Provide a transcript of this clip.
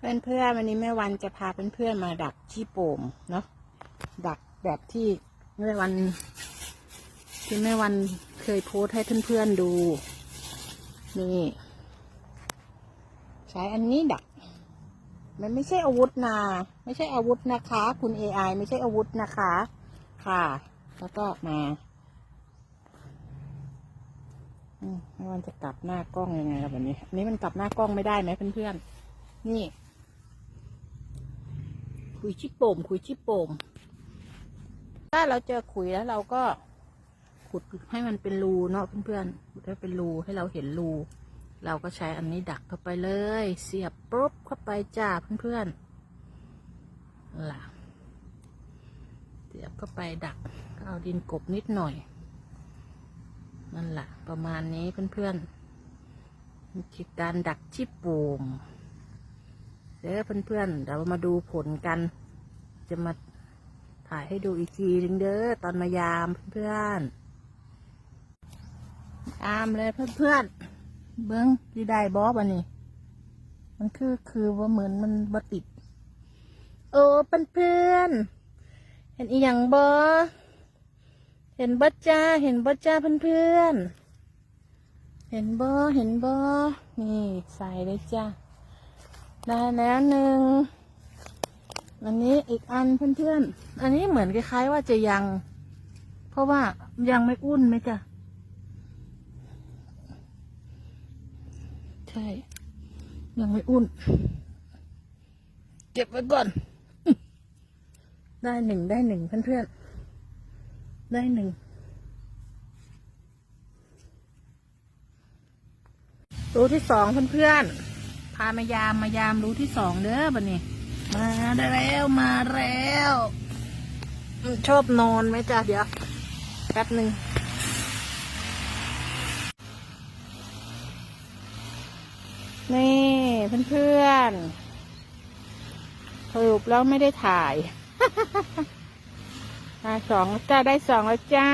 เพื่อนเพื่อนวันนี้แม่วันจะพาเพื่อนๆมาดักชี้โป่มเนาะดักแบบที่แม่วันที่แม่วันเคยโพสให้เพื่อนๆดู นี่ ใช้อันนี้ดัก มันไม่ใช่อาวุธนา ไม่ใช่อาวุธนะคะ คุณ AI ไม่ใช่อาวุธนะคะ ค่ะ แล้วก็มาอืมแม่วันจะกลับหน้ากล้องยังไงล่ะแบบนี้อันนี้มันกลับหน้ากล้องไม่ได้ไหมเพื่อนๆนี่ คุยชิปโป่มคุยชิปโป่มถ้าเราเจอขุยแล้วเราก็ขุดให้มันเป็นรูเนาะเพื่อนๆขุดให้เป็นรูให้เราเห็นรู เราก็ใช้อันนี้ดักเข้าไปเลย เสียบปุ๊บเข้าไปจ้าเพื่อนๆล่ะเสียบเข้าไปดักเอาดินกบนิดหน่อยนั่นแหละประมาณนี้เพื่อนๆคือการดักชิปโป่ม เดี๋ยวเพื่อนๆเดี๋ยวมาดูผลกัน จะมาถ่ายให้ดูอีกทีนึงเด้อตอนมายามเพื่อนๆยามเลยเพื่อนๆเบิ้งที่ได้บอบอันนี้มันคือคือว่าเหมือนมันบติด โอ้เพื่อนๆเห็นอีหยังบอเห็นบัจ้าเห็นบัจ้าเพื่อนๆเห็นบอเห็นบอนี่ใส่เลยจ้า ได้แล้วหนึ่งอันนี้อีกอันเพื่อนๆ อันนี้เหมือนคล้ายๆว่าจะยัง เพราะว่ายังไม่อุ่นไหมจ๊ะ ใช่ ยังไม่อุ่น เก็บไว้ก่อน ได้หนึ่งได้หนึ่งเพื่อนๆ ได้หนึ่งรูที่สองเพื่อนๆ พามายามมายามรู้ที่สองเด้อบันนี้ มาได้แล้วมาแล้วชอบนอนไหมจ๊ะเดี๋ยวแป๊บหนึ่งนี่เพื่อนๆสรุปแล้วไม่ได้ถ่ายได้สองจ้าได้สองแล้วจ้า